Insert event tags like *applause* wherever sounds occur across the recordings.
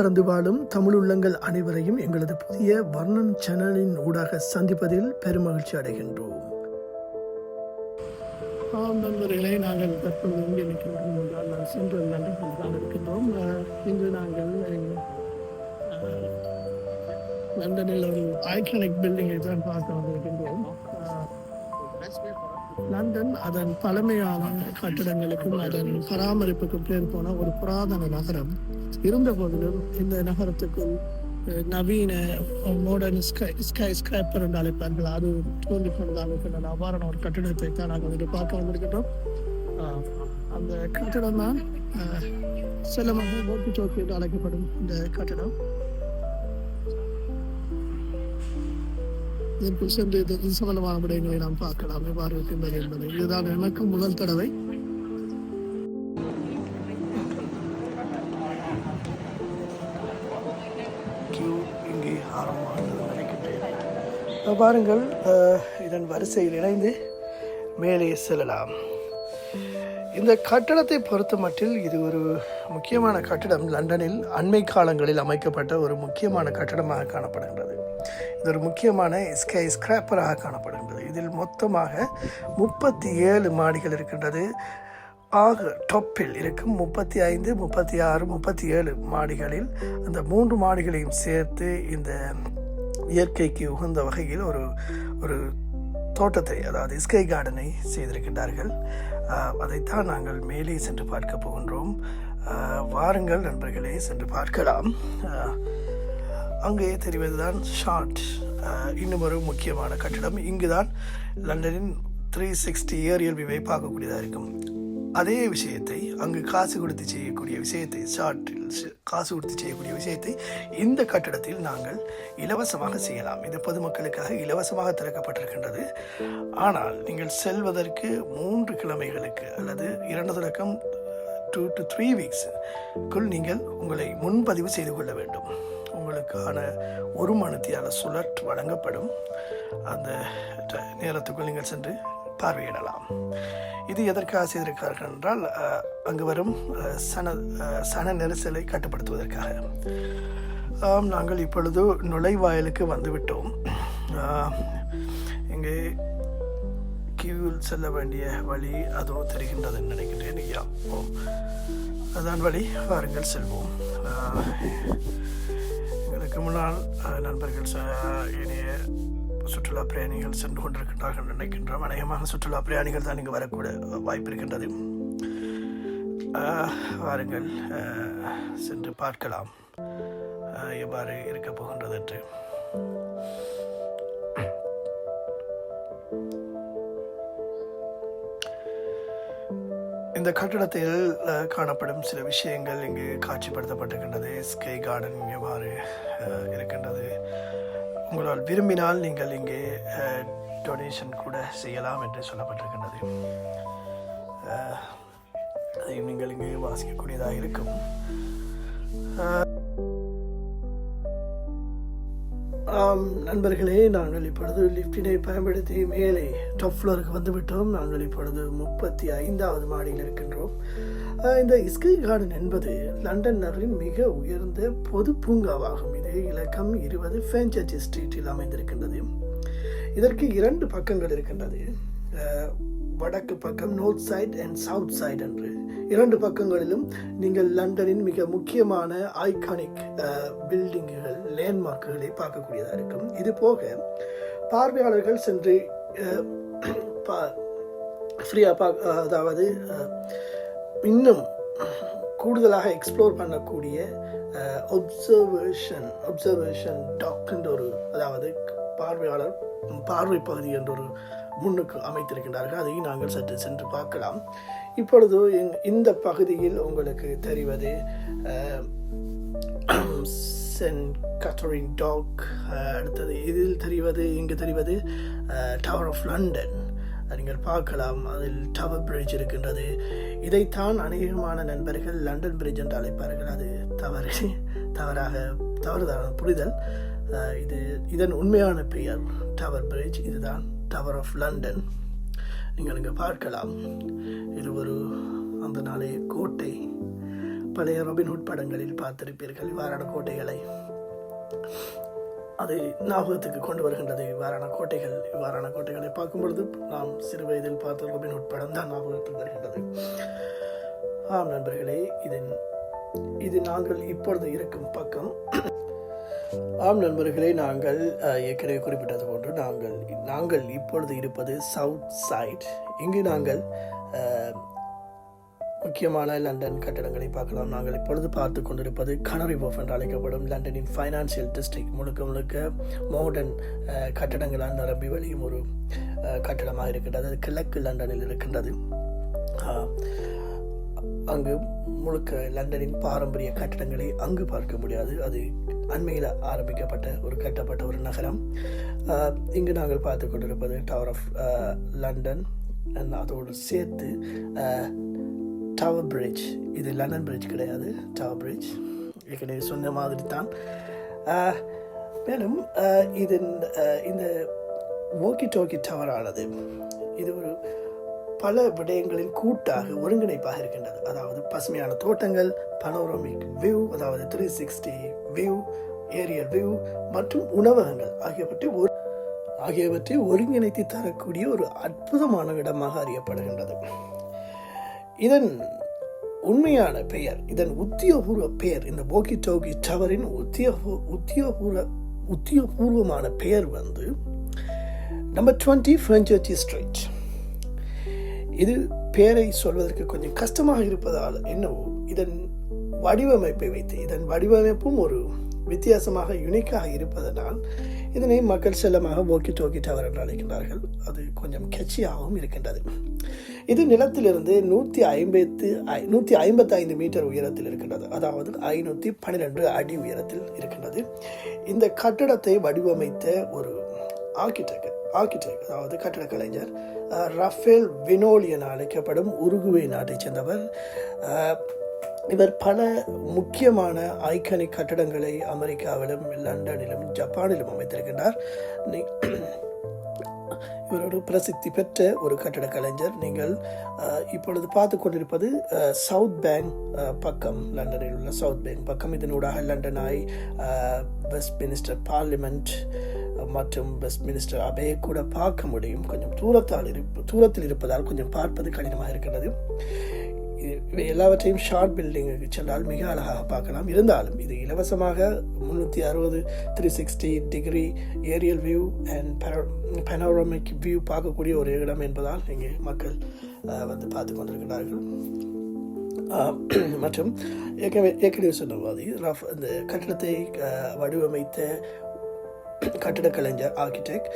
உலகெங்கும் பறந்து வாழும் தமிழ் உள்ளங்கள் அனைவரையும் எங்களது புதிய வர்ணன் சேனலின் ஊடாக சந்திப்பதில் பெருமகிழ்ச்சி அடைகின்றோம். ஆம் நண்பர்களே நாங்கள் தற்போது இங்கே நிற்கின்றோம் என்றால் நான் சென்று லண்டனில் தான் இருக்கின்றோம் இன்று நாங்கள் லண்டனில் ஒரு ஐகானிக் பில்டிங்கை தான் பார்க்க வந்திருக்கின்றோம். லண்டன் அதன் பழமையான கட்டிடங்களுக்கும் அதன் பராமரிப்புக்கும் பேர் போன ஒரு புராதன நகரம். இருந்த போதிலும் இந்த நகரத்துக்குள் நவீன மாடர்ன் ஸ்கை ஸ்கை ஸ்கிராப்பர் என்று அழைப்பார்கள். அது தோன்றி கொண்டதாக அபாரண அவ்வாறான ஒரு கட்டிடத்தை தான் நாங்கள் இங்கே பார்க்க வந்திருக்கின்றோம். அந்த கட்டிடம் தான் செல்லமாக மோட்டி சோக்கி என்று அழைக்கப்படும் இந்த கட்டிடம். இதற்குள் சென்று இது சம்பந்தமான விடயங்களை நாம் பார்க்கலாம். எவ்வாறு இருக்கின்றது என்பதை. இதுதான் எனக்கு முதல் தடவை. பாருங்கள் இதன் வரிசையில் இணைந்து மேலே செல்லலாம். இந்த கட்டடத்தை பொறுத்த மட்டில் இது ஒரு முக்கியமான கட்டடம். லண்டனில் அண்மை காலங்களில் அமைக்கப்பட்ட ஒரு முக்கியமான கட்டடமாக காணப்படுகின்றது. இது ஒரு முக்கியமான ஸ்கை ஸ்கிராப்பராக காணப்படுகின்றது. இதில் மொத்தமாக முப்பத்தி ஏழு மாடிகள் இருக்கின்றது. ஆக டொப்பில் இருக்கும் முப்பத்தி ஐந்து முப்பத்தி ஆறு முப்பத்தி ஏழு மாடிகளில் அந்த மூன்று மாடிகளையும் சேர்த்து இந்த இயற்கைக்கு உகந்த வகையில் ஒரு ஒரு தோட்டத்தை அதாவது இஸ்கை கார்டனை செய்திருக்கின்றார்கள். அதைத்தான் நாங்கள் மேலே சென்று பார்க்க போகின்றோம். வாருங்கள் நண்பர்களே சென்று பார்க்கலாம். அங்கே தெரிவதுதான் ஷார்ட். இன்னும் ஒரு முக்கியமான கட்டிடம். இங்குதான் லண்டனின் த்ரீ சிக்ஸ்டி ஏரியல் விவை பார்க்கக்கூடியதாக இருக்கும். அதே விஷயத்தை அங்கு காசு கொடுத்து செய்யக்கூடிய விஷயத்தை சாற்றில் காசு கொடுத்து செய்யக்கூடிய விஷயத்தை இந்த கட்டிடத்தில் நாங்கள் இலவசமாக செய்யலாம். இது பொதுமக்களுக்காக இலவசமாக திறக்கப்பட்டிருக்கின்றது. ஆனால் நீங்கள் செல்வதற்கு மூன்று கிழமைகளுக்கு அல்லது இரண்டு தொடக்கம் டூ டு த்ரீ வீக்ஸுக்குள் நீங்கள் உங்களை முன்பதிவு செய்து கொள்ள வேண்டும். உங்களுக்கான ஒரு மணித்தியால சுழற் வழங்கப்படும். அந்த நேரத்துக்குள் நீங்கள் சென்று பார்வையிடலாம். இது எதற்காக செய்திருக்கிறார்கள் என்றால் அங்கு வரும் சன சன நெரிசலை கட்டுப்படுத்துவதற்காக. நாங்கள் இப்பொழுது நுழைவாயிலுக்கு வந்துவிட்டோம். இங்கே கியூவில் செல்ல வேண்டிய வழி அதுவும் தெரிகின்றதுன்னு நினைக்கிறேன். ஐயா ஓ அதான் வழி. வாருங்கள் செல்வோம். எங்களுக்கு முன்னால் நண்பர்கள் இனிய சுற்றுலா பிரயாணிகள் சென்று கொண்டிருக்கின்றார்கள் நினைக்கின்றோம். அநேகமாக சுற்றுலா பிரயாணிகள் தான் இங்கு வரக்கூட வாய்ப்பு இருக்கின்றது. வாருங்கள் சென்று பார்க்கலாம். எவ்வாறு இருக்கப் போகின்றது என்று. இந்த கட்டிடத்தில் காணப்படும் சில விஷயங்கள் இங்கு காட்சிப்படுத்தப்பட்டிருக்கின்றது. ஸ்கை கார்டன் எவ்வாறு இருக்கின்றது. உங்களால் விரும்பினால் நீங்கள் இங்கே டொனேஷன் கூட செய்யலாம் என்று சொல்லப்பட்டிருக்கின்றது. அதையும் நீங்கள் இங்கே வாசிக்கக்கூடியதாக இருக்கும். ஆம் நண்பர்களே நாங்கள் இப்பொழுது லிஃப்டினை பயன்படுத்தி மேலே டாப் ஃப்ளோருக்கு வந்துவிட்டோம். நாங்கள் இப்பொழுது முப்பத்தி ஐந்தாவது மாடியில் இருக்கின்றோம். இந்த இஸ்கை கார்டன் என்பது லண்டன் நகரின் மிக உயர்ந்த பொது பூங்காவாகும். இது இலக்கம் இருபது ஃபேன்சர்ச் ஸ்ட்ரீட்டில் அமைந்திருக்கின்றது. இதற்கு இரண்டு பக்கங்கள் இருக்கின்றது. வடக்கு பக்கம் north side and south side என்று. இரண்டு பக்கங்களிலும் நீங்கள் லண்டனின் மிக முக்கியமான ஐகானிக் பில்டிங்குகள் லேண்ட்மார்க்குகளை பார்க்கக்கூடியதாக இருக்கும். இது போக பார்வையாளர்கள் சென்று ஃப்ரீயாக பார்க்க அதாவது இன்னும் கூடுதலாக எக்ஸ்ப்ளோர் பண்ணக்கூடிய ஒப்சர்வேஷன் ஒப்சர்வேஷன் டாக்ன்ற ஒரு அதாவது பார்வையாளர் பார்வை பகுதி என்ற ஒரு முன்னுக்கு அமைத்திருக்கின்றார்கள். அதையும் நாங்கள் சற்று சென்று பார்க்கலாம். இப்பொழுது இந்த பகுதியில் உங்களுக்கு தெரிவது சென்ட் கத்தரின் டாக் அடுத்தது இதில் தெரிவது இங்கு தெரிவது டவர் ஆஃப் லண்டன் நீங்கள் பார்க்கலாம். அதில் டவர் பிரிட்ஜ் இருக்கின்றது. இதைத்தான் அநேகமான நண்பர்கள் லண்டன் பிரிட்ஜ் என்று அழைப்பார்கள். அது தவறு தவறாக தவறுதான புரிதல். இது இதன் உண்மையான பெயர் டவர் பிரிட்ஜ் இதுதான் டவர் ஆஃப் லண்டன் நீங்கள் இங்கே பார்க்கலாம். இது ஒரு அந்த நாளைய கோட்டை. பழைய ராபின்ஹுட் படங்களில் பார்த்திருப்பீர்கள். இவ்வாறான கோட்டைகளை. அது ஞாபகத்துக்கு கொண்டு வருகின்றது இவ்வாறான கோட்டைகள். இவ்வாறான கோட்டைகளை பார்க்கும் பொழுது நாம் சிறு வயதில் பார்த்த ராபின்ஹுட் படம் தான் ஞாபகத்துக்கு வருகின்றது. ஆம் நண்பர்களே இதன் இது நாங்கள் இப்பொழுது இருக்கும் பக்கம். ஆம் நண்பர்களே நாங்கள் ஏற்கனவே குறிப்பிட்டது போன்று நாங்கள் நாங்கள் இப்பொழுது இருப்பது சவுத் சைட் இங்கு நாங்கள் முக்கியமான லண்டன் கட்டடங்களை பார்க்கலாம். நாங்கள் இப்பொழுது பார்த்து கொண்டிருப்பது கனரி போஃப் என்று அழைக்கப்படும் லண்டனின் ஃபைனான்சியல் டிஸ்ட்ரிக்ட் முழுக்க முழுக்க மாடர்ன் கட்டடங்களால் நிரம்பி வழியும் ஒரு கட்டடமாக இருக்கின்றது அது கிழக்கு லண்டனில் இருக்கின்றது. அங்கு முழுக்க லண்டனின் பாரம்பரிய கட்டடங்களை அங்கு பார்க்க முடியாது. அது அண்மையில் ஆரம்பிக்கப்பட்ட ஒரு கட்டப்பட்ட ஒரு நகரம். இங்கு நாங்கள் பார்த்து கொண்டிருப்பது டவர் ஆஃப் லண்டன் அதோடு சேர்த்து டவர் பிரிட்ஜ் இது லண்டன் பிரிட்ஜ் கிடையாது. டவர் பிரிட்ஜ் ஏற்கனவே சொன்ன மாதிரி தான் மேலும் இது இந்த ஓக்கி டோக்கி டவர் ஆனது. இது ஒரு பல விடயங்களின் கூட்டாக ஒருங்கிணைப்பாக இருக்கின்றது. அதாவது பசுமையான தோட்டங்கள் பனோரமிக் வியூ அதாவது three sixty view aerial view மற்றும் உணவகங்கள் ஆகியவற்றை ஒரு ஆகியவற்றை ஒருங்கிணைத்து தரக்கூடிய ஒரு அற்புதமான இடமாக அறியப்படுகின்றது. இதன் உண்மையான பெயர் இதன் உத்தியோகபூர்வ பெயர் இந்த போக்கி டோகி டவரின் உத்தியோக உத்தியோகபூர்வ உத்தியோகபூர்வமான பெயர் வந்து நம்பர் டுவெண்ட்டி ஃப்ரெஞ்சர்ச்சி ஸ்ட்ரீட் இது பேரை சொல்வதற்கு கொஞ்சம் கஷ்டமாக இருப்பதால் என்னவோ இதன் வடிவமைப்பை வைத்து இதன் வடிவமைப்பும் ஒரு வித்தியாசமாக யுனிக்காக இருப்பதனால் இதனை மக்கள் செல்லமாக ஓக்கி டோக்கி டவர் என்று அழைக்கின்றார்கள். அது கொஞ்சம் கெச்சியாகவும் இருக்கின்றது. இது நிலத்திலிருந்து நூற்றி ஐம்பத்து நூற்றி ஐம்பத்தைந்து மீட்டர் உயரத்தில் இருக்கின்றது. அதாவது ஐநூற்றி பன்னிரெண்டு அடி உயரத்தில் இருக்கின்றது. இந்த கட்டடத்தை வடிவமைத்த ஒரு ஆர்கிடெக்ட் ஆர்கிடெக்ட் அதாவது கட்டடக் கலைஞர் ரஃபேல் வினோல் என அழைக்கப்படும் உருகுவே நாட்டைச் சேர்ந்தவர். இவர் பல முக்கியமான ஐக்கனிக் கட்டடங்களை அமெரிக்காவிலும் லண்டனிலும் ஜப்பானிலும் அமைத்திருக்கின்றார். நீ- பிரசித்தி பெற்ற ஒரு கட்டடக் கலைஞர் நீங்கள் இப்பொழுது பார்த்து கொண்டிருப்பது சவுத் பேங்க் பக்கம் லண்டனில் உள்ள சவுத் பேங்க் பக்கம். இதனூடாக London Eye Westminster parliament மற்றும் வெஸ்ட் மினிஸ்டர் அவையை கூட பார்க்க முடியும். கொஞ்சம் தூரத்தால் இருப்பு தூரத்தில் இருப்பதால் கொஞ்சம் பார்ப்பது கடினமாக இருக்கிறது. இவை எல்லாவற்றையும் ஷார்ட் பில்டிங்குக்கு சென்றால் மிக அழகாக பார்க்கலாம். இருந்தாலும் இது இலவசமாக முந்நூற்றி அறுபது three sixty degree aerial view and panoramic view பார்க்கக்கூடிய ஒரு இடம் என்பதால் இங்கே மக்கள் வந்து பார்த்து கொண்டிருக்கிறார்கள். மற்றும் ஏற்கனவே ஏற்கனவே சொன்னவாதி ரஃப் இந்த கட்டிடத்தை வடிவமைத்த கட்டிடக் கலைஞர் ஆர்கிடெக்ட்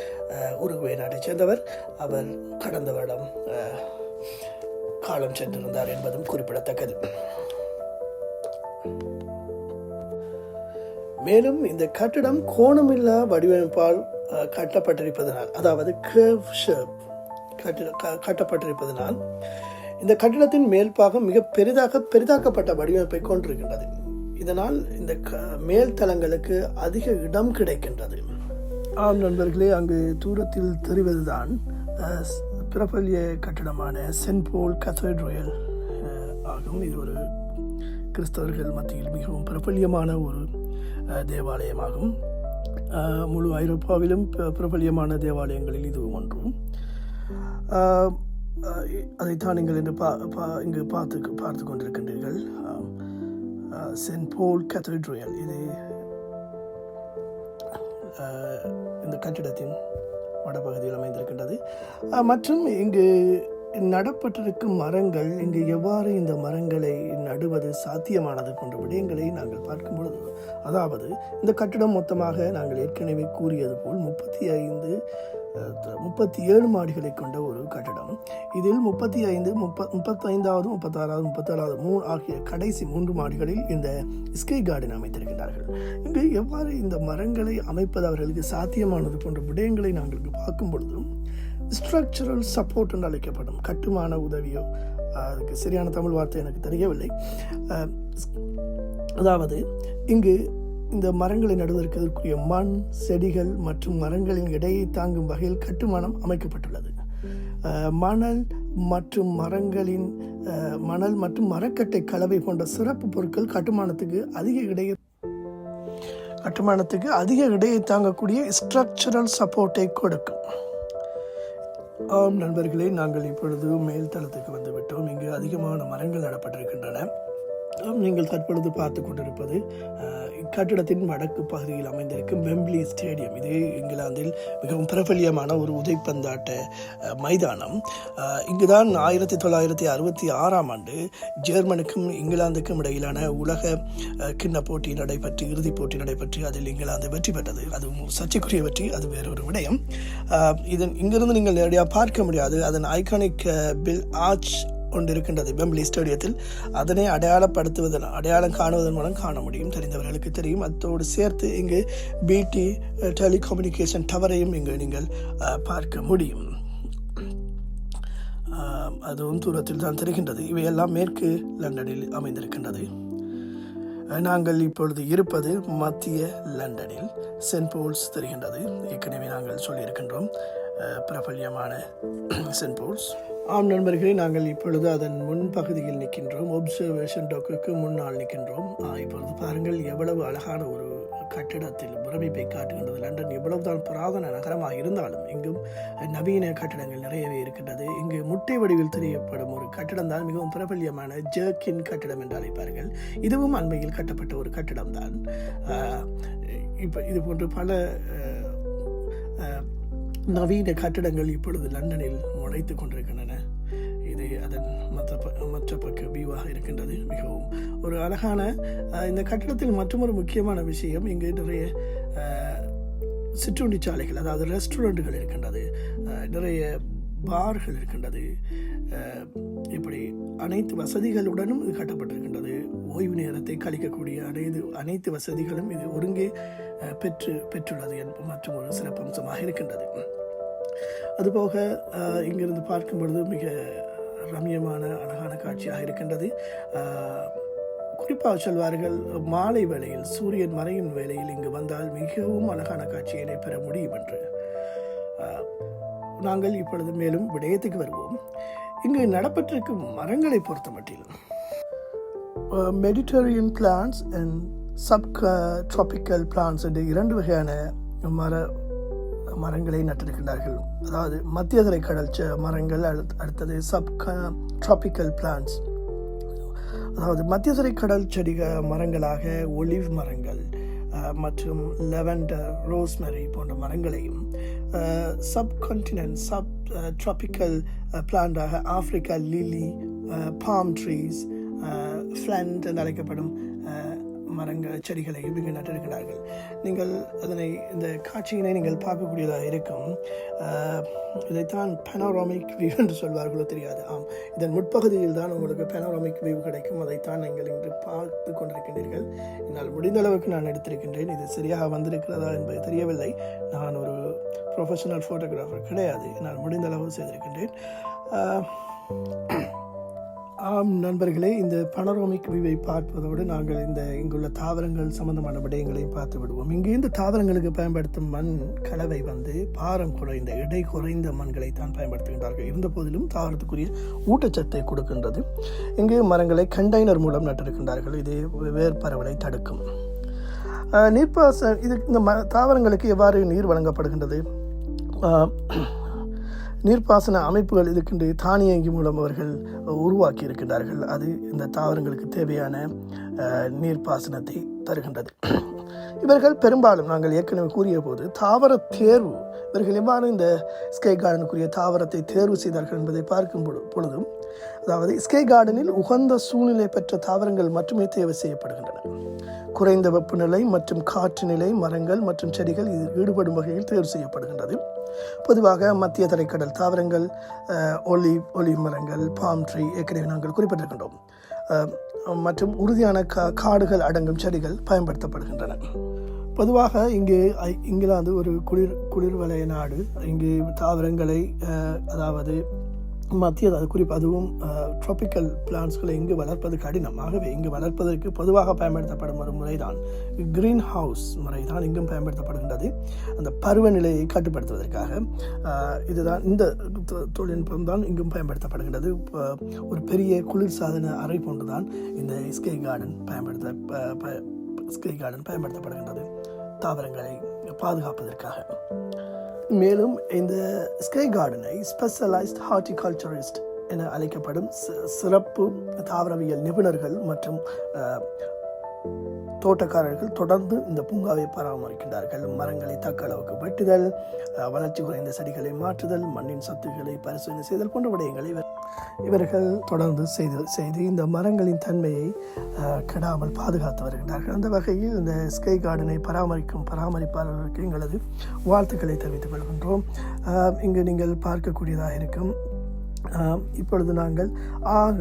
உருகுவே நாட்டைச் சேர்ந்தவர். அவர் கடந்த வருடம் காலம் சென்றிருந்தார் என்பதும் குறிப்பிடத்தக்கது. மேலும் இந்த கட்டிடம் கோணமில்லா வடிவமைப்பால் கட்டப்பட்டிருப்பதனால் அதாவது curve shape கட்டிட க- கட்டப்பட்டிருப்பதனால் இந்த கட்டிடத்தின் மேல்பாகம் மிக பெரிதாக பெரிதாக்கப்பட்ட வடிவமைப்பை கொண்டிருக்கின்றது. இதனால் இந்த க மேல் தளங்களுக்கு அதிக இடம் கிடைக்கின்றது. ஆம் நண்பர்களே அங்கு தூரத்தில் தெரிவதுதான் பிரபல்ய கட்டிடமான சென்ட் போல் கத்தீட்ரல் ஆகும். இது ஒரு கிறிஸ்தவர்கள் மத்தியில் மிகவும் பிரபல்யமான ஒரு தேவாலயமாகும். முழு ஐரோப்பாவிலும் பிரபல்யமான தேவாலயங்களில் இதுவும் ஒன்றும் அதைத்தான் நீங்கள் இன்று பா பா- இங்கு பார்த்து பார்த்து கொண்டிருக்கின்றீர்கள். சென்ட் போல் கத்தீட்ரல் இது இந்த கட்டிடத்தின் வடபகுதியில் அமைந்திருக்கின்றது. மற்றும் இங்கு நடப்பட்டிருக்கும் மரங்கள் இங்கு எவ்வாறு இந்த மரங்களை நடுவது சாத்தியமானது போன்ற விடயங்களை நாங்கள் பார்க்கும் பொழுது அதாவது இந்த கட்டிடம் மொத்தமாக நாங்கள் ஏற்கனவே கூறியது போல் முப்பத்தி ஐந்து முப்பத்தி ஏழு மாடிகளை கொண்ட ஒரு கட்டடம். இதில் முப்பத்தி ஐந்து முப்ப முப்பத்தைந்தாவது முப்பத்தாறாவது முப்பத்தேழாவது மூணு ஆகிய கடைசி மூன்று மாடிகளில் இந்த ஸ்கை கார்டன் அமைத்திருக்கிறார்கள் இங்கு எவ்வாறு இந்த மரங்களை அமைப்பது அவர்களுக்கு சாத்தியமானது போன்ற விடயங்களை நாங்கள் பார்க்கும் பொழுதும் ஸ்ட்ரக்சரல் சப்போர்ட் என்று அழைக்கப்படும் கட்டுமான உதவியோ அதுக்கு சரியான தமிழ் வார்த்தை எனக்கு தெரியவில்லை. அதாவது இங்கு இந்த மரங்களை நடுவதற்கு மண் செடிகள் மற்றும் மரங்களின் இடையை தாங்கும் வகையில் கட்டுமானம் அமைக்கப்பட்டுள்ளது. மணல் மற்றும் மரங்களின் மணல் மற்றும் மரக்கட்டை கலவை போன்ற சிறப்பு பொருட்கள் கட்டுமானத்துக்கு அதிக இடையே கட்டுமானத்துக்கு அதிக இடையை தாங்கக்கூடிய ஸ்ட்ரக்சரல் சப்போர்ட்டை கொடுக்கும். ஆம் நண்பர்களே நாங்கள் இப்பொழுது மேல் தளத்துக்கு வந்துவிட்டோம். இங்கு அதிகமான மரங்கள் நடப்பட்டிருக்கின்றன. நீங்கள் தற்பொழுது பார்த்து கொண்டிருப்பது இக்கட்டிடத்தின் வடக்கு பகுதியில் அமைந்திருக்கும் வெம்பிளி ஸ்டேடியம். இது இங்கிலாந்தில் மிகவும் பிரபல்யமான ஒரு உதைப்பந்தாட்ட மைதானம். இங்குதான் ஆயிரத்தி தொள்ளாயிரத்தி அறுபத்தி ஆறாம் ஆண்டு ஜெர்மனுக்கும் இங்கிலாந்துக்கும் இடையிலான உலக கிண்ண போட்டி நடைபெற்று இறுதிப் போட்டி நடைபெற்று அதில் இங்கிலாந்து வெற்றி பெற்றது. அதுவும் சர்ச்சைக்குரிய வெற்றி அது வேறொரு விடயம். இதன் இங்கிருந்து நீங்கள் நேரடியாக பார்க்க முடியாது. அதன் ஐகானிக் பில் ஆர்ச் கொண்டிருக்கின்றது பெம்பிளி ஸ்டேடியத்தில் அதனை அடையாளப்படுத்துவதன் அடையாளம் காணுவதன் மூலம் காண முடியும். தெரிந்தவர்களுக்கு தெரியும். அத்தோடு சேர்த்து இங்கு பிடி டெலிகம்யூனிகேஷன் டவரையும் இங்கு நீங்கள் eh, பார்க்க முடியும். அதுவும் தூரத்தில் தான் தெரிகின்றது. இவையெல்லாம் மேற்கு லண்டனில் அமைந்திருக்கின்றது. நாங்கள் இப்பொழுது இருப்பது மத்திய லண்டனில். சென்ட் போல்ஸ் தெரிகின்றது. ஏற்கனவே நாங்கள் சொல்லியிருக்கின்றோம். பிரபல்யமான *clears throat* சென்ட் போல்ஸ் ஆம் நண்பர்களே நாங்கள் இப்பொழுது அதன் முன்பகுதியில் நிற்கின்றோம். ஒப்சர்வேஷன் டோக்குக்கு முன்னால் நிற்கின்றோம். இப்பொழுது பாருங்கள் எவ்வளவு அழகான ஒரு கட்டிடத்தில் பிரமிப்பை காட்டுகின்றது. லண்டன் எவ்வளவுதான் புராதன நகரமாக இருந்தாலும் இங்கும் நவீன கட்டிடங்கள் நிறையவே இருக்கின்றது. இங்கு முட்டை வடிவில் தெரியப்படும் ஒரு கட்டிடம் தான் மிகவும் பிரபல்யமான ஜர்கின் கட்டிடம் என்று அழைப்பார்கள். இதுவும் அண்மையில் கட்டப்பட்ட ஒரு கட்டிடம் தான். இப்போ இது போன்று பல நவீன கட்டடங்கள் இப்பொழுது லண்டனில் முளைத்து கொண்டிருக்கின்றன. இது அதன் மற்ற மற்ற பக்க வியூவாக இருக்கின்றது. மிகவும் ஒரு அழகான இந்த கட்டிடத்தில் மற்றொரு முக்கியமான விஷயம் இங்கு நிறைய சிற்றுண்டி சாலைகள் அதாவது ரெஸ்டாரண்ட்டுகள் இருக்கின்றது. நிறைய பார்கள் இருக்கின்றது. இப்படி அனைத்து வசதிகளுடனும் இது கட்டப்பட்டிருக்கின்றது. ஓய்வு நேரத்தை கழிக்கக்கூடிய அனைத்து அனைத்து வசதிகளும் இது ஒருங்கே பெற்று பெற்றுள்ளது என்பது மற்றும் ஒரு சிறப்பம்சமாக இருக்கின்றது. அதுபோக இங்கிருந்து பார்க்கும் பொழுது மிக ரம்யமான அழகான காட்சியாக இருக்கின்றது. குறிப்பாக சொல்வார்கள் மாலை வேளையில் சூரியன் மறையும் வேளையில் இங்கு வந்தால் மிகவும் அழகான காட்சியினை பெற முடியும் என்று. நாங்கள் இப்பொழுது மேலும் விடயத்துக்கு வருவோம். இங்கு நடப்பட்டிருக்கும் மரங்களை பொறுத்த மட்டிலும் Mediterranean plants and sub tropical plants என்று இரண்டு வகையான மர மரங்களை நட்டிருக்கிறார்கள் அதாவது மத்திய தரை கடல் மரங்கள் அடுத்- அடுத்தது சப் ட்ராபிக்கல் பிளான்ஸ் அதாவது மத்திய தரை கடல் செடிக மரங்களாக ஒலிவ் மரங்கள் மற்றும் லெவண்டர் ரோஸ்மெரி போன்ற மரங்களையும் sub continent sub tropical பிளான்டாக Africa lily palm trees plant என்று அழைக்கப்படும் மரங்கள் செடிகளையும் இங்கு நட்டிருக்கிறார்கள். நீங்கள் அதனை இந்த காட்சியினை நீங்கள் பார்க்கக்கூடியதாக இருக்கும். இதைத்தான் பெனோராமிக் வியூ என்று சொல்வார்களோ தெரியாது. ஆம் இதன் முற்பகுதியில் தான் உங்களுக்கு பெனோராமிக் வியூ கிடைக்கும். அதைத்தான் நீங்கள் இன்று பார்த்து கொண்டிருக்கின்றீர்கள். என்னால் முடிந்த அளவுக்கு நான் எடுத்திருக்கின்றேன். இது சரியாக வந்திருக்கிறதா என்பது தெரியவில்லை. நான் ஒரு ப்ரொஃபஷனல் ஃபோட்டோகிராஃபர் கிடையாது. என்னால் முடிந்த அளவு செய்திருக்கின்றேன். ஆம் நண்பர்களே இந்த பனரோமிக் விவை பார்ப்பதோடு நாங்கள் இந்த இங்குள்ள தாவரங்கள் சம்பந்தமான விடயங்களையும் பார்த்து விடுவோம். இங்கு இந்த தாவரங்களுக்கு பயன்படுத்தும் மண் கலவை வந்து பாரம் குறைந்த எடை குறைந்த மண்களை தான் பயன்படுத்துகின்றார்கள். இருந்த போதிலும் தாவரத்துக்குரிய ஊட்டச்சத்தை கொடுக்கின்றது. இங்கு மரங்களை கண்டெய்னர் மூலம் நட்டிருக்கின்றார்கள். இது வேர் பரவலை தடுக்கும் நீர்ப்பாச இது இந்த ம தாவரங்களுக்கு எவ்வாறு நீர் வழங்கப்படுகின்றது? நீர்ப்பாசன அமைப்புகள் இருக்கின்ற தானியங்கி மூலம் அவர்கள் உருவாக்கி இருக்கின்றார்கள் அது இந்த தாவரங்களுக்கு தேவையான நீர்ப்பாசனத்தை தருகின்றது. இவர்கள் பெரும்பாலும் நாங்கள் ஏற்கனவே கூறிய போது தாவர தேர்வு இவர்கள் எவ்வாறு இந்த ஸ்கை கார்டனுக்குரிய தாவரத்தை தேர்வு செய்தார்கள் என்பதை பார்க்கும் பொழுதும் அதாவது இஸ்கே கார்டனில் உகந்த சூழ்நிலை பெற்ற தாவரங்கள் மட்டுமே தேவை செய்யப்படுகின்றன. குறைந்த வெப்பநிலை மற்றும் காற்று நிலை மரங்கள் மற்றும் செடிகள் இதில் ஈடுபடும் வகையில் தேர்வு செய்யப்படுகின்றது. பொதுவாக மத்திய தரைக்கடல் தாவரங்கள் ஒலி ஒலி மரங்கள் பாம் ட்ரீ ஏற்கனவே நாங்கள் குறிப்பிட்டிருக்கின்றோம். மற்றும் உறுதியான கா காடுகள் அடங்கும் செடிகள் பயன்படுத்தப்படுகின்றன. பொதுவாக இங்கே இங்கிலாந்து ஒரு குளிர் குளிர் வலய நாடு. இங்கு தாவரங்களை அதாவது மத்திய அது குறிப்பு அதுவும் ட்ராபிக்கல் பிளான்ஸ்களை இங்கு வளர்ப்பது கடினம். ஆகவே இங்கு வளர்ப்பதற்கு பொதுவாக பயன்படுத்தப்படும் ஒரு முறைதான் கிரீன் ஹவுஸ் முறை தான் இங்கும் பயன்படுத்தப்படுகின்றது. அந்த பருவநிலையை கட்டுப்படுத்துவதற்காக இதுதான் இந்த தொழில்நுட்பம் தான் இங்கும் பயன்படுத்தப்படுகின்றது. ஒரு பெரிய குளிர்சாதன அறை போன்றுதான் இந்த ஸ்கை கார்டன் பயன்படுத்த ப- ஸ்கை கார்டன் பயன்படுத்தப்படுகின்றது. தாவரங்களை பாதுகாப்பதற்காக. மேலும் இந்த ஸ்கை கார்டனை ஸ்பெஷலைஸ்ட் ஹார்டிகல்ச்சரிஸ்ட் என அழைக்கப்படும் சிறப்பு தாவரவியல் நிபுணர்கள் மற்றும் தோட்டக்காரர்கள் தொடர்ந்து இந்த பூங்காவை பராமரிக்கின்றார்கள். மரங்களை தக்க அளவுக்கு வெட்டுதல் வளர்ச்சி குறைந்த செடிகளை மாற்றுதல் மண்ணின் சத்துக்களை பரிசோதனை செய்தல் போன்ற விடயங்களை இவர் இவர்கள் தொடர்ந்து செய்து செய்து இந்த மரங்களின் தன்மையை கெடாமல் பாதுகாத்து வருகின்றார்கள். அந்த வகையில் இந்த ஸ்கை கார்டனை பராமரிக்கும் பராமரிப்பாளர்களுக்கு எங்களது வாழ்த்துக்களை தெரிவித்துக் கொள்கின்றோம். இங்கு நீங்கள் பார்க்கக்கூடியதாக இருக்கும். இப்பொழுது நாங்கள் ஆக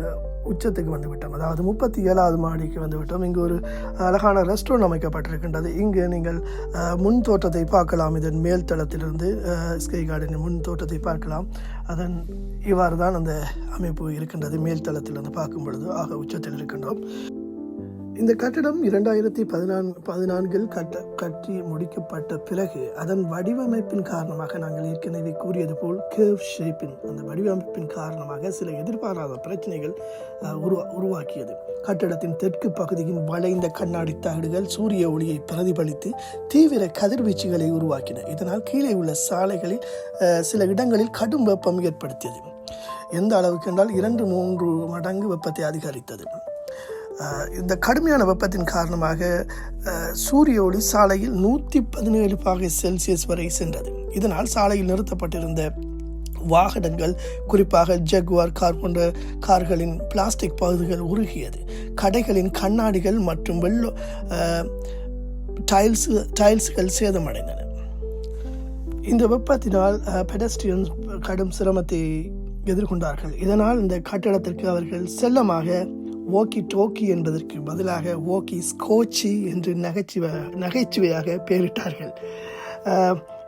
உச்சத்துக்கு வந்து விட்டோம். அதாவது முப்பத்தி ஏழாவது மாடிக்கு வந்து விட்டோம். இங்கு ஒரு அழகான ரெஸ்டாரண்ட் அமைக்கப்பட்டிருக்கின்றது. இங்கு நீங்கள் முன் தோட்டத்தை பார்க்கலாம். இதன் மேல் தளத்திலிருந்து ஸ்கை கார்டனின் முன் தோட்டத்தை பார்க்கலாம். அதன் இவ்வாறு தான் அந்த அமைப்பு இருக்கின்றது. மேல் தளத்திலிருந்து பார்க்கும் பொழுது ஆக உச்சத்தில் இருக்கின்றோம். இந்த கட்டடம் இரண்டாயிரத்தி பதினான் பதினான்கில் கட்ட கட்டி முடிக்கப்பட்ட பிறகு அதன் வடிவமைப்பின் காரணமாக நாங்கள் ஏற்கனவே கூறியது போல் கேவ் ஷேப்பின் அந்த வடிவமைப்பின் காரணமாக சில எதிர்பாராத பிரச்சனைகள் உருவா உருவாக்கியது. கட்டடத்தின் தெற்கு பகுதியின் வளைந்த கண்ணாடி தகடுகள் சூரிய ஒளியை பிரதிபலித்து தீவிர கதிர்வீச்சுகளை உருவாக்கின. இதனால் கீழே உள்ள சாலைகளில் சில இடங்களில் கடும் வெப்பம் ஏற்படுத்தியது. எந்த அளவுக்கு என்றால் இரண்டு மூன்று மடங்கு வெப்பத்தை அதிகரித்தது. இந்த கடுமையான வெப்பத்தின் காரணமாக சூரிய ஒளி சாலையில் நூற்றி பதினேழு பாகை செல்சியஸ் வரை சென்றது. இதனால் சாலையில் நிறுத்தப்பட்டிருந்த வாகனங்கள் குறிப்பாக ஜெக்வார் கார் போன்ற கார்களின் பிளாஸ்டிக் பகுதிகள் உருகியது. கடைகளின் கண்ணாடிகள் மற்றும் வெள்ளோ டைல்ஸு டைல்ஸ் டைல்ஸ்கள் சேதமடைந்தன. இந்த வெப்பத்தினால் பெடஸ்ட்ரியன்ஸ் கடும் சிரமத்தை எதிர்கொண்டார்கள். இதனால் இந்த கட்டடத்திற்கு அவர்கள் செல்லமாக ஓக்கி டோக்கி என்பதற்கு பதிலாக ஓக்கி ஸ்கோச்சி என்று நகைச்சுவை நகைச்சுவையாக பெயரிட்டார்கள்.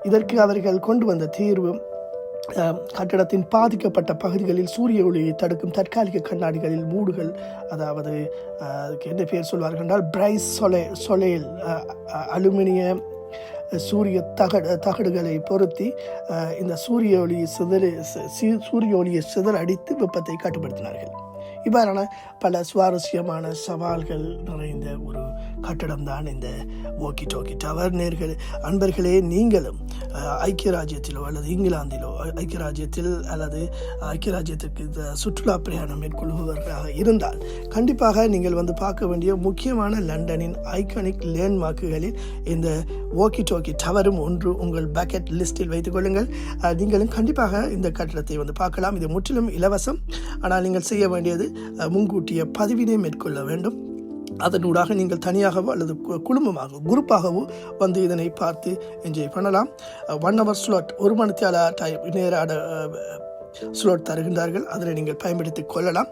இதற்கு அவர்கள் கொண்டு வந்த தீர்வு கட்டடத்தின் பாதிக்கப்பட்ட பகுதிகளில் சூரிய ஒளியை தடுக்கும் தற்காலிக கண்ணாடிகளில் மூடுகள் அதாவது அதுக்கு என்ன பெயர் சொல்வார்கள் என்றால் பிரைஸ் சொலே சொலேல் அலுமினிய சூரிய தகடு தகடுகளை பொருத்தி இந்த சூரிய ஒளியை சிதறி சூரிய ஒளியை சிதற அடித்து வெப்பத்தை கட்டுப்படுத்தினார்கள். இவ்வாறான பல சுவாரஸ்யமான சவால்கள் நிறைந்த ஒரு கட்டடம் தான் இந்த ஓக்கி டோக்கி டவர் நேர்கள் அன்பர்களே நீங்களும் ஐக்கிய ராஜ்யத்திலோ அல்லது இங்கிலாந்திலோ ஐக்கிய ராஜ்யத்தில் அல்லது ஐக்கிய ராஜ்யத்திற்கு இந்த சுற்றுலா பிரயாணம் மேற்கொள்பவர்களாக இருந்தால் கண்டிப்பாக நீங்கள் வந்து பார்க்க வேண்டிய முக்கியமான லண்டனின் ஐகானிக் லேண்ட்மார்க்குகளில் இந்த ஓக்கி டோக்கி டவரும் ஒன்று உங்கள் பக்கெட் லிஸ்டில் வைத்துக் கொள்ளுங்கள். நீங்களும் கண்டிப்பாக இந்த கட்டடத்தை வந்து பார்க்கலாம். இது முற்றிலும் இலவசம். ஆனால் நீங்கள் செய்ய வேண்டியது முன்கூட்டிய பதிவினை மேற்கொள்ள வேண்டும். அதனூடாக நீங்கள் தனியாகவோ அல்லது கு- குரூப்பாகவோ வந்து இதனை பார்த்து என்ஜாய் பண்ணலாம். ஒன் ஹவர் ஸ்லாட் ஒரு மணித்தால டைம் நேர ஸ்லாட் தருகின்றார்கள். அதனை நீங்கள் பயன்படுத்திக் கொள்ளலாம்.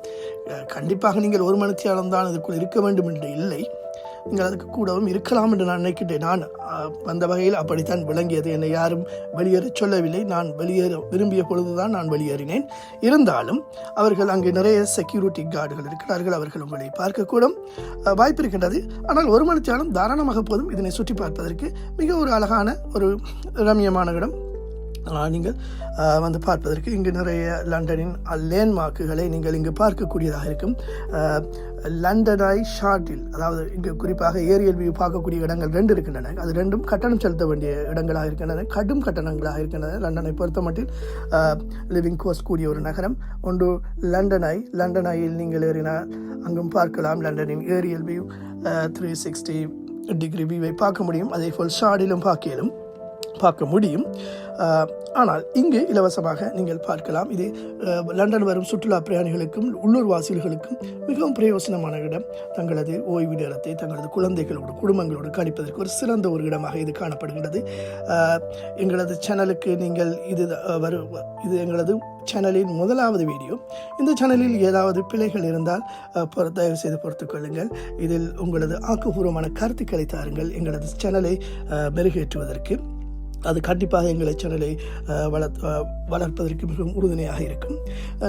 கண்டிப்பாக நீங்கள் ஒரு மணித்தியாலம் தான் இதற்குள் இருக்க வேண்டும் என்று இல்லை. நீங்கள் அதுக்கு கூடவும் இருக்கலாம் என்று நான் நினைக்கின்றேன். நான் அந்த வந்த வகையில் அப்படித்தான் விளங்கியது. என்னை யாரும் வெளியேற சொல்லவில்லை. நான் வெளியேற விரும்பிய பொழுதுதான் நான் வெளியேறினேன். இருந்தாலும் அவர்கள் அங்கே நிறைய செக்யூரிட்டி கார்டுகள் இருக்கிறார்கள். அவர்கள் உங்களை பார்க்கக்கூடும். வாய்ப்பு இருக்கின்றது. ஆனால் ஒரு மணித்தாலும் தாராளமாக போதும். இதனை சுற்றி பார்ப்பதற்கு மிக ஒரு அழகான ஒரு ரம்யமான இடம். ஆஹ் நீங்கள் வந்து பார்ப்பதற்கு இங்கு நிறைய லண்டனின் லேண்ட்மார்க்குகளை நீங்கள் இங்கு பார்க்கக்கூடியதாக இருக்கும். லண்டன் லண்டனாய் ஷார்ட்டில் அதாவது இங்கு குறிப்பாக ஏரியல் வியூ பார்க்கக்கூடிய இடங்கள் ரெண்டு இருக்கின்றன. அது ரெண்டும் கட்டணம் செலுத்த வேண்டிய இடங்களாக இருக்கின்றன. கடும் கட்டணங்களாக இருக்கின்றன. லண்டனை பொறுத்த மட்டில் லிவிங் கோஸ்ட் கூடிய ஒரு நகரம். ஒன்று லண்டனாய் லண்டனாயில் நீங்கள் ஏறினால் அங்கும் பார்க்கலாம் லண்டனின் aerial view three sixty degree வியூவை பார்க்க முடியும். அதே போல் ஷார்டிலும் பார்க்கலும் பார்க்க முடியும். ஆனால் இங்கு இலவசமாக நீங்கள் பார்க்கலாம். இது லண்டன் வரும் சுற்றுலா பிரயாணிகளுக்கும் உள்ளூர் வாசிகளுக்கும் மிகவும் பிரயோசனமான இடம். தங்களது ஓய்வு நேரத்தை தங்களது குழந்தைகளோடு குடும்பங்களோடு கழிப்பதற்கு ஒரு சிறந்த ஒரு இடமாக இது காணப்படுகின்றது. எங்களது சேனலுக்கு நீங்கள் இது வரும் வரு இது எங்களது சேனலின் முதலாவது வீடியோ. இந்த சேனலில் ஏதாவது பிழைகள் இருந்தால் பொறு- தயவு செய்து பொறுத்து கொள்ளுங்கள். இதில் உங்களது ஆக்கப்பூர்வமான கருத்துக்களை தாருங்கள். எங்களது சேனலை மெருகேற்றுவதற்கு. அது கண்டிப்பாக எங்களை சேனலை அஹ், வளர்ப்பதற்கு மிகவும் உறுதுணையாக இருக்கும்.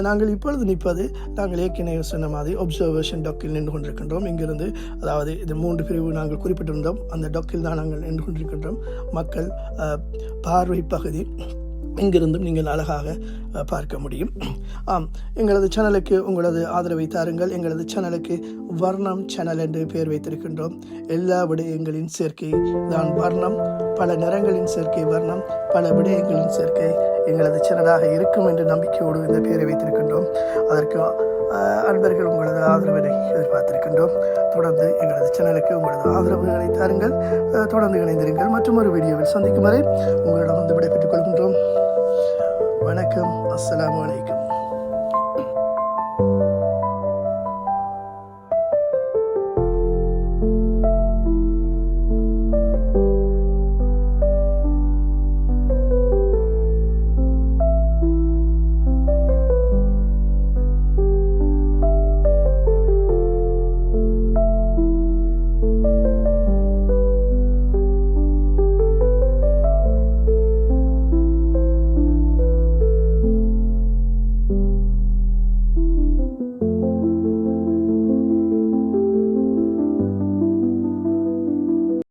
நாங்கள் இப்பொழுது நிற்பது நாங்கள் ஏற்கனவே சொன்ன மாதிரி ஒப்சர்வேஷன் டாக்கில் நின்று கொண்டிருக்கின்றோம். இங்கிருந்து அதாவது இது மூன்று பிரிவு நாங்கள் குறிப்பிட்டிருந்தோம். அந்த டாக்கில் தான் நாங்கள் நின்று கொண்டிருக்கின்றோம். மக்கள் பார்வை பகுதி இங்கிருந்தும் நீங்கள் அழகாக பார்க்க முடியும். ஆம் எங்களது சேனலுக்கு உங்களது ஆதரவை தாருங்கள். எங்களது சேனலுக்கு வர்ணம் சேனல் என்று பெயர் வைத்திருக்கின்றோம். எல்லா விடயங்களின் சேர்க்கை தான் வர்ணம். பல நிறங்களின் சேர்க்கை வர்ணம். பல விடயங்களின் சேர்க்கை எங்களது சேனலாக இருக்கும் என்று நம்பிக்கையோடு இந்த பெயரை வைத்திருக்கின்றோம். அதற்கு அன்பர்கள் உங்களது ஆதரவினை எதிர்பார்த்திருக்கின்றோம். தொடர்ந்து எங்களது சேனலுக்கு உங்களது ஆதரவுகளை தாருங்கள். தொடர்ந்து இணைந்திருங்கள். மற்றும் ஒரு வீடியோவில் சந்திக்கும் வரை உங்களிடம் வந்து விடை আসসালামু আলাইকুম।